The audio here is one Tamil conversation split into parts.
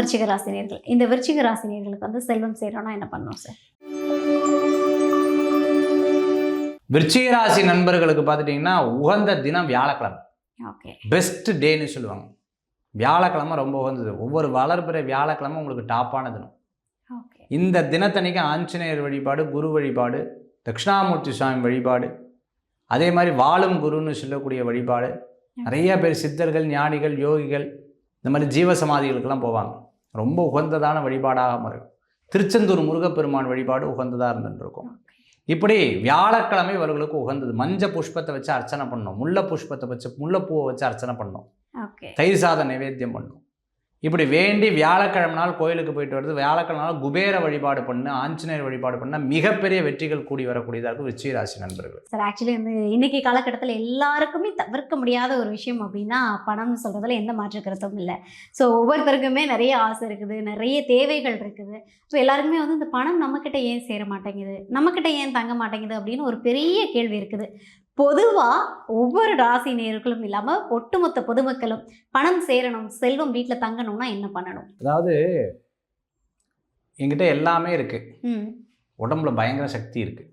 விருச்சிக ராசினியர்கள் இந்த விருச்சிக ராசினியர்களுக்கு வந்து செல்வம் சேரணும்னா என்ன பண்ணணும் சார்? விருச்சிக ராசி நண்பர்களுக்கு பார்த்துட்டிங்கன்னா உகந்த தினம் வியாழக்கிழமை. ஓகே. பெஸ்ட் டேன்னு சொல்லுவாங்க. வியாழக்கிழமை ரொம்ப உகந்தது. ஒவ்வொரு வளர்பிற வியாழக்கிழமை உங்களுக்கு டாப்பான தினம். இந்த தினத்தன்னைக்கு ஆஞ்சநேயர் வழிபாடு குரு வழிபாடு தட்சிணாமூர்த்தி சுவாமி வழிபாடு அதே மாதிரி வாழும் குருன்னு சொல்லக்கூடிய வழிபாடு நிறைய பேர் சித்தர்கள் ஞானிகள் யோகிகள் இந்த மாதிரி ஜீவ சமாதிகளுக்கெல்லாம் போவாங்க. ரொம்ப உகந்ததான வழிபாடாக மாறும் திருச்செந்தூர் முருகப்பெருமான் வழிபாடு உகந்ததாக இருந்துருக்கும் இப்படி வியாழக்கிழமை இவர்களுக்கு உகந்தது. மஞ்ச புஷ்பத்தை வச்சு அர்ச்சனை பண்ணணும். முல்லை புஷ்பத்தை வச்சு முல்லைப்பூவை வச்சு அர்ச்சனை பண்ணணும். ஓகே. தயிர் சாதம் நைவேத்தியம் பண்ணும் இப்படி வேண்டி வியாழக்கிழமை நாள் கோயிலுக்கு போயிட்டு வருது வியாழக்கிழமை நாள் குபேர வழிபாடு பண்ணு ஆஞ்சநேயர் வழிபாடு பண்ணால் மிகப்பெரிய வெற்றிகள் கூடி வரக்கூடியதாக இருக்கும் விருச்சிக ராசி நண்பர்கள். சார் ஆக்சுவலி வந்து இன்னைக்கு காலகட்டத்தில் எல்லாருக்குமே தவிர்க்க முடியாத ஒரு விஷயம் அப்படின்னா பணம்னு சொல்கிறதுல எந்த மாற்று கருத்தும் இல்லை. ஸோ ஒவ்வொருத்தருக்குமே நிறைய ஆசை இருக்குது நிறைய தேவைகள் இருக்குது. ஸோ எல்லாருக்குமே வந்து இந்த பணம் நம்மக்கிட்ட ஏன் சேர மாட்டேங்குது? நம்மக்கிட்ட ஏன் தங்க மாட்டேங்குது அப்படின்னு ஒரு பெரிய கேள்வி இருக்குது. பொதுவாக ஒவ்வொரு ராசி நேர்களும் இல்லாமல் ஒட்டுமொத்த பொதுமக்களும் பணம் சேரணும் செல்வம் வீட்டில் தங்கணும்னா என்ன பண்ணணும்? அதாவது என்கிட்ட எல்லாமே இருக்குது உடம்புல பயங்கர சக்தி இருக்குது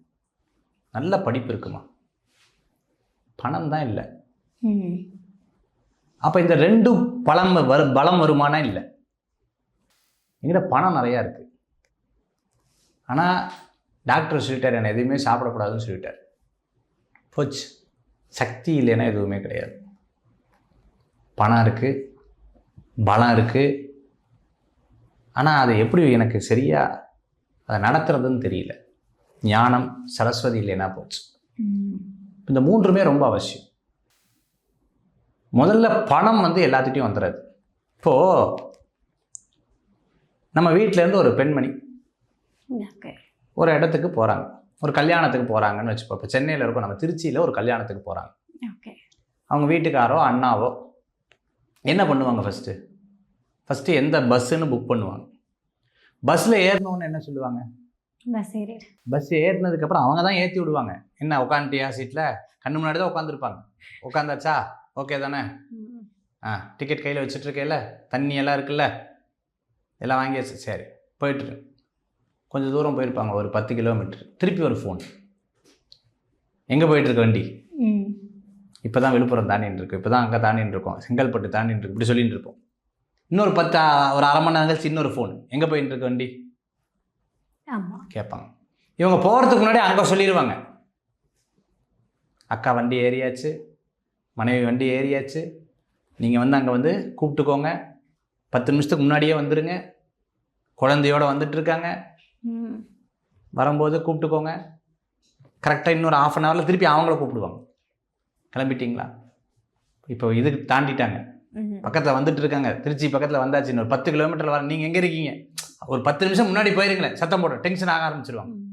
நல்ல படிப்பு இருக்குமா? பணம் தான் இல்லை. அப்போ இந்த ரெண்டு பலம் வரு பலம் வருமானா இல்லை. என்கிட்ட பணம் நிறையா இருக்குது ஆனால் டாக்டர் சொல்லிட்டார் என்னை எதுவுமே சாப்பிடக்கூடாதுன்னு சொல்லிட்டார். போச்சு. சக்தி இல்லைன்னா எதுவுமே கிடையாது. பணம் இருக்குது பலம் இருக்குது ஆனால் அது எப்படி எனக்கு சரியா அதை நடத்துறதுன்னு தெரியல. ஞானம் சரஸ்வதி இல்லைன்னா போச்சு. இந்த மூன்றுமே ரொம்ப அவசியம். முதல்ல பணம் வந்து எல்லாத்துட்டையும் வந்துடுறது இப்போது நம்ம வீட்டிலேருந்து ஒரு பெண்மணி ஒரு இடத்துக்கு போகிறாங்க ஒரு கல்யாணத்துக்கு போகிறாங்கன்னு வச்சுப்போம் இப்போ சென்னையில் இருக்கோம். நம்ம திருச்சியில் ஒரு கல்யாணத்துக்கு போகிறாங்க ஓகே. அவங்க வீட்டுக்காரோ அண்ணாவோ என்ன பண்ணுவாங்க ஃபஸ்ட்டு ஃபஸ்ட்டு எந்த பஸ்ஸுன்னு புக் பண்ணுவாங்க. பஸ்ஸில் ஏறணும்னு என்ன சொல்லுவாங்க? பஸ் ஏறிடு. பஸ் ஏறினதுக்கப்புறம் அவங்க தான் ஏற்றி விடுவாங்க. என்ன உட்காந்துட்டியா சீட்டில் கண்ணு முன்னாடி தான் உட்காந்துருப்பாங்க உட்காந்தாச்சா ஓகே தானே? ஆ டிக்கெட் கையில் வச்சுட்டு இருக்கேல்ல தண்ணி எல்லாம் இருக்குல்ல? எல்லாம் வாங்கியாச்சு. சரி போயிட்டு கொஞ்சம் தூரம் போயிருப்பாங்க ஒரு பத்து கிலோமீட்டர். திருப்பி ஒரு ஃபோன் எங்கே போயிட்டுருக்க வண்டி? இப்போ தான் விழுப்புரம் தாண்டின்னு இருக்கு. இப்போ தான் அங்கே தாண்டின்னு இருக்கோம். செங்கல்பட்டு தாண்டின்னு இருக்கு. இப்படி சொல்லிட்டு இருப்போம். இன்னொரு பத்து ஒரு அரை மணி நேரம் கழிச்சு இன்னொரு ஃபோன் எங்கே போயிட்டு இருக்க வண்டி? ஆமாம் கேட்பாங்க இவங்க போகிறதுக்கு முன்னாடி அங்கே சொல்லிடுவாங்க அக்கா வண்டி ஏறியாச்சு. மனைவி வண்டி ஏறியாச்சு. நீங்கள் வந்து அங்கே வந்து கூப்பிட்டுக்கோங்க. பத்து நிமிஷத்துக்கு முன்னாடியே வந்துடுங்க குழந்தையோட வந்துட்டு இருக்காங்க. ம் வரும்போது கூப்பிட்டுக்கோங்க. கரெக்டாக இன்னொரு ஆஃப் அன் ஹவரில் திருப்பி அவங்கள கூப்பிடுவாங்க. கிளம்பிட்டீங்களா? இப்போ இதுக்கு தாண்டிட்டாங்க. பக்கத்தில் வந்துட்டு இருக்காங்க. திருச்சி பக்கத்தில் வந்தாச்சு. இன்னொரு பத்து கிலோமீட்டர் வர நீங்கள் எங்கே இருக்கீங்க? ஒரு பத்து நிமிஷம் முன்னாடி போயிருங்களேன். சத்தம் போட டென்ஷன் ஆக ஆரம்பிச்சிருவாங்க. ம்.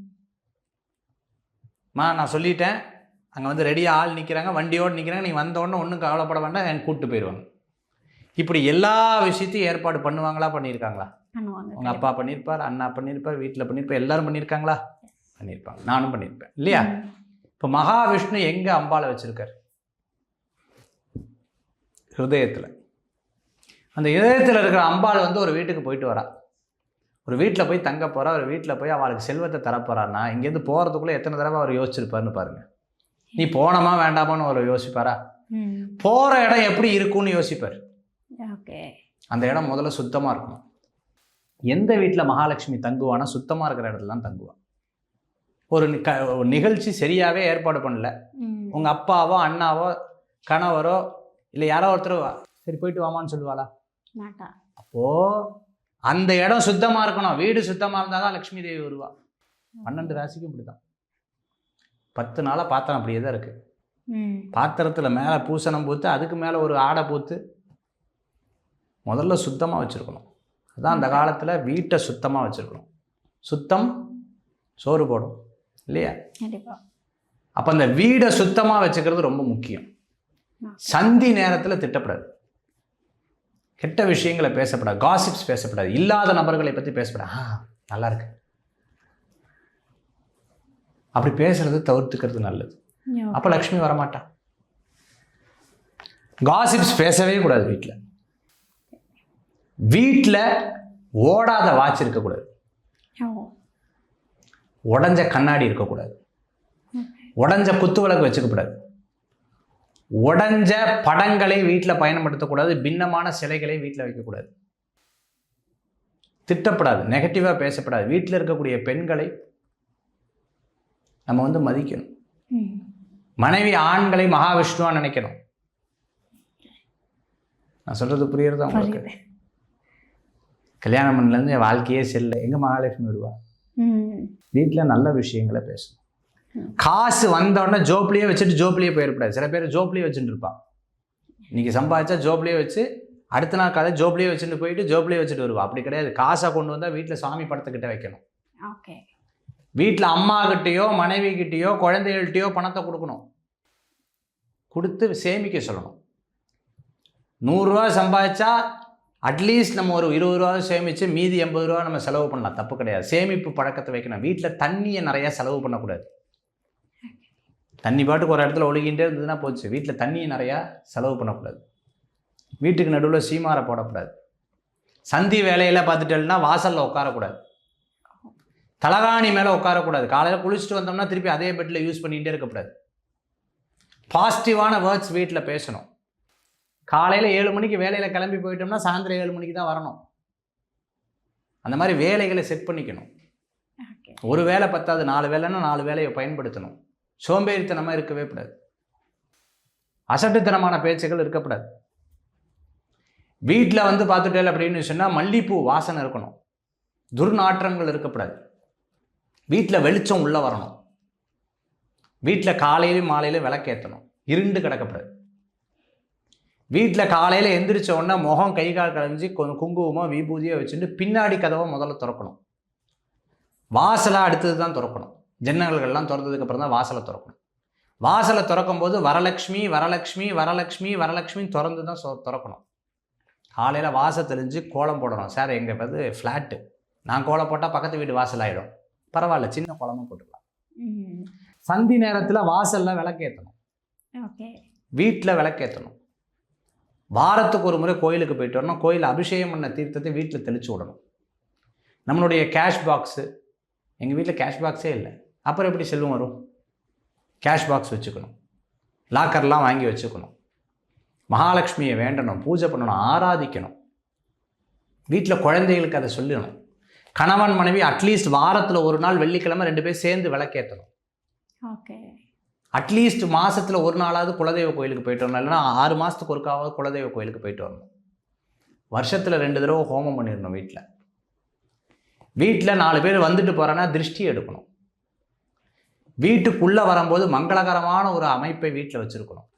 நான் சொல்லிட்டேன். அங்கே வந்து ரெடியாக ஆள் நிற்கிறாங்க வண்டியோடு நிற்கிறாங்க நீங்கள் வந்த உடனே ஒன்றும் கவலைப்பட வேண்டாம். எனக்கு கூப்பிட்டு போயிடுவாங்க. இப்படி எல்லா விஷயத்தையும் ஏற்பாடு பண்ணுவாங்களா? பண்ணியிருக்காங்களா? பண்ணுவாங்க உங்கள் அப்பா பண்ணியிருப்பார் அண்ணா பண்ணியிருப்பார் வீட்டில் பண்ணியிருப்பார் எல்லாரும் பண்ணியிருக்காங்களா பண்ணியிருப்பாங்க நானும் பண்ணியிருப்பேன் இல்லையா. இப்போ மகாவிஷ்ணு எங்கே அம்பாளை வச்சுருக்கார்? ஹிருதயத்தில். அந்த இதயத்தில் இருக்கிற அம்பாள் வந்து ஒரு வீட்டுக்கு போயிட்டு வரா. ஒரு வீட்டில் போய் தங்க போகிறா ஒரு வீட்டில் போய் அவளுக்கு செல்வத்தை தரப்போறான்னா இங்கேருந்து போகிறதுக்குள்ளே எத்தனை தடவை அவர் யோசிச்சிருப்பாருன்னு பாருங்க. நீ போனோமா வேண்டாமான்னு அவர் யோசிப்பாரா? போகிற இடம் எப்படி இருக்கும்னு யோசிப்பார். ஓகே. அந்த இடம் முதல்ல சுத்தமாக இருக்கணும். எந்த வீட்டில் மகாலட்சுமி தங்குவானா? சுத்தமாக இருக்கிற இடத்துல தான் தங்குவான் ஒரு க- நிகழ்ச்சி சரியாகவே ஏற்பாடு பண்ணல. உங்கள் அப்பாவோ அண்ணாவோ கணவரோ இல்லை யாரோ ஒருத்தர் சரி போயிட்டு வாமான்னு சொல்லுவாளா? அப்போது அந்த இடம் சுத்தமாக இருக்கணும். வீடு சுத்தமாக இருந்தால் தான் லக்ஷ்மி தேவி வருவா. பன்னெண்டு ராசிக்கும் இப்படி தான் பத்து நாளாக பாத்திரம் அப்படியே தான் இருக்குது பாத்திரத்தில் மேலே பூசணம் பூத்து அதுக்கு மேலே ஒரு ஆடை பூத்து முதல்ல சுத்தமாக வச்சுருக்கணும். அதான் அந்த காலத்தில் வீட்டை சுத்தமாக வச்சுருக்கணும். சுத்தம் சோறு போடும் இல்லையா? அப்போ அந்த வீடை சுத்தமாக வச்சுக்கிறது ரொம்ப முக்கியம். சந்தி நேரத்தில் திட்டப்படாது. கெட்ட விஷயங்களை பேசப்படாது காசிப்ஸ் பேசப்படாது இல்லாத நபர்களை பற்றி பேசப்படாது. ஆ நல்லா இருக்கு. அப்படி பேசுறது தவிர்த்துக்கிறது நல்லது. அப்போ லக்ஷ்மி வரமாட்டா. காசிப்ஸ் பேசவே கூடாது வீட்டில் வீட்டில் ஓடாத வாட்ச் இருக்கக்கூடாது. உடஞ்ச கண்ணாடி இருக்கக்கூடாது. உடஞ்ச குத்து விளக்கு வச்சுக்கக்கூடாது. உடஞ்ச படங்களை வீட்டில் பயன்படுத்தக்கூடாது. பின்னமான சிலைகளை வீட்டில் வைக்கக்கூடாது. திட்டப்படாது. நெகட்டிவாக பேசப்படாது. வீட்டில் இருக்கக்கூடிய பெண்களை நம்ம வந்து மதிக்கணும். மனைவி ஆண்களை மகாவிஷ்ணுவா நினைக்கணும். நான் சொல்றது புரியுறதா உங்களுக்கு? கல்யாணம் பண்ணலேருந்து என் வாழ்க்கையே செல்ல. எங்க மகாலட்சுமி வருவா? வீட்டில் நல்ல விஷயங்களை பேசணும். காசு வந்த உடனே ஜோப்லேயே வச்சுட்டு ஜோப்லேயே போயிடக்கூடாது சில பேர் ஜோப்லேயே வச்சுட்டு இருப்பான் இன்னைக்கு சம்பாதிச்சா ஜோப்லேயே வச்சு அடுத்த நாள் காலை ஜோப்லேயே வச்சுட்டு போயிட்டு ஜோப்லேயே வச்சுட்டு வருவா. அப்படி கிடையாது. காசை கொண்டு வந்தால் வீட்டில் சாமி படத்துக்கிட்ட வைக்கணும். ஓகே. வீட்டில் அம்மா கிட்டேயோ மனைவி கிட்டேயோ குழந்தைகள்கிட்டயோ பணத்தை கொடுக்கணும். கொடுத்து சேமிக்க சொல்லணும். நூறுரூவா சம்பாதிச்சா அட்லீஸ்ட் நம்ம ஒரு இருபது ரூபா சேமித்து மீதி எண்பது ரூபா நம்ம செலவு பண்ணலாம். தப்பு கிடையாது. சேமிப்பு பழக்கத்தை வைக்கணும். வீட்டில் தண்ணியை நிறையா செலவு பண்ணக்கூடாது. தண்ணி பாட்டுக்கு ஒரு இடத்துல ஒழுகிட்டே இருந்ததுன்னா போச்சு. வீட்டில் தண்ணியை நிறையா செலவு பண்ணக்கூடாது. வீட்டுக்கு நடுவில் சீமாரை போடக்கூடாது. சந்தி வேலையில் பார்த்துட்டேன்னா வாசலில் உட்காரக்கூடாது. தலகாணி மேலே உட்காரக்கூடாது. காலையில் குளிச்சுட்டு வந்தோம்னா திருப்பி அதே பெட்டில் யூஸ் பண்ணிகிட்டே இருக்கக்கூடாது. பாசிட்டிவான வேர்ட்ஸ் வீட்டில் பேசணும். காலையில் ஏழு மணிக்கு வேலையில் கிளம்பி போயிட்டோம்னா சாயந்தரம் ஏழு மணிக்கு தான் வரணும். அந்த மாதிரி வேலைகளை செட் பண்ணிக்கணும். ஒரு வேலை பத்தாது நாலு வேலைன்னா நாலு வேலையை பயன்படுத்தணும். சோம்பேறித்தனமாக இருக்கவே கூடாது. அசட்டுத்தனமான பேச்சுகள் இருக்கக்கூடாது. வீட்டில் வந்து பார்த்துட்டேன் அப்படின்னு சொன்னால் மல்லிப்பூ வாசனை இருக்கணும். துர்நாற்றங்கள் இருக்கக்கூடாது. வீட்டில் வெளிச்சம் உள்ளே வரணும். வீட்டில் காலையிலும் மாலையிலும் விளக்கேற்றணும் இருண்டு கிடக்கப்படாது வீட்டில் காலையில் எந்திரிச்ச உடனே முகம் கை கால் கலைஞ்சி கொஞ்சம் குங்குமமோ விபூதியோ வச்சுட்டு பின்னாடி கதவை முதல்ல திறக்கணும். வாசலை அடுத்தது தான் திறக்கணும். ஜன்னல்கள்லாம் திறந்ததுக்கு அப்புறம் தான் வாசலை திறக்கணும். வாசலை திறக்கும் போது வரலக்ஷ்மி வரலக்ஷ்மி வரலக்ஷ்மி வரலக்ஷ்மி திறந்து தான் திறக்கணும். காலையில் வாசல் தெளிஞ்சு கோலம் போடணும். சார் எங்கள் வந்து ஃப்ளாட்டு நான் கோலம் போட்டால் பக்கத்து வீடு வாசல் ஆகிடும் பரவாயில்ல சின்ன கோலமாக போட்டுக்கலாம். சந்தி நேரத்தில் வாசலில் விளக்கேற்றணும் வீட்டில் விளக்கேற்றணும் வாரத்துக்கு ஒரு முறை கோயிலுக்கு போயிட்டு வரணும். கோயில் அபிஷேகம் பண்ண தீர்த்தத்தை வீட்டில் தெளிச்சு விடணும். நம்மளுடைய கேஷ் பாக்ஸு எங்கள் வீட்டில் கேஷ் பாக்ஸே இல்லை. அப்புறம் எப்படி செல்வம் வரும்? கேஷ் பாக்ஸ் வச்சுக்கணும். லாக்கர்லாம் வாங்கி வச்சுக்கணும். மகாலட்சுமியை வேண்டணும் பூஜை பண்ணணும் ஆராதிக்கணும். வீட்டில் குழந்தைகளுக்கு அதை சொல்லணும். கணவன் மனைவி அட்லீஸ்ட் வாரத்தில் ஒரு நாள் வெள்ளிக்கிழமை ரெண்டு பேரும் சேர்ந்து விளக்கேற்றணும் ஓகே அட்லீஸ்ட் மாதத்தில் ஒரு நாளாவது குலதெய்வ கோயிலுக்கு போயிட்டு வரணும். இல்லைன்னா ஆறு மாதத்துக்கு ஒருக்காவது குலதெய்வ கோயிலுக்கு போயிட்டு வரணும். வருஷத்தில் ரெண்டு தடவை ஹோமம் பண்ணிடணும் வீட்டில் வீட்டில் நாலு பேர் வந்துட்டு போகிறேன்னா திருஷ்டி எடுக்கணும். வீட்டுக்குள்ளே வரும்போது மங்களகரமான ஒரு அமைப்பை வீட்டில் வச்சுருக்கணும்.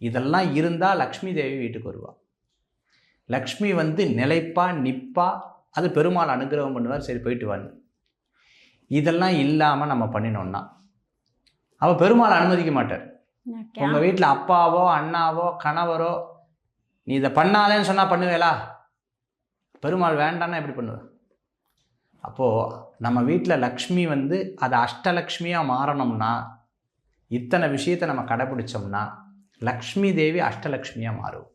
இதெல்லாம் இருந்தால் லக்ஷ்மி தேவி வீட்டுக்கு வருவாள் லக்ஷ்மி வந்து நிலைப்பா நிப்பா அது பெருமாள் அனுகிரகம் பண்ணுவார். சரி போயிட்டு வாங்க இதெல்லாம் இல்லாமல் நம்ம பண்ணினோம்னா அவள் பெருமாள் அனுமதிக்க மாட்டார். உங்கள் வீட்டில் அப்பாவோ அண்ணாவோ கணவரோ நீ இதை பண்ணாதேன்னு சொன்னால் பண்ணுவேலா? பெருமாள் வேண்டான்னா எப்படி பண்ணுவ? அப்போது நம்ம வீட்டில் லக்ஷ்மி வந்து அது அஷ்டலக்ஷ்மியாக மாறணும்னா இத்தனை விஷயத்தை நம்ம கடைப்பிடிச்சோம்னா லக்ஷ்மி தேவி அஷ்டலக்ஷ்மியாக மாறும்.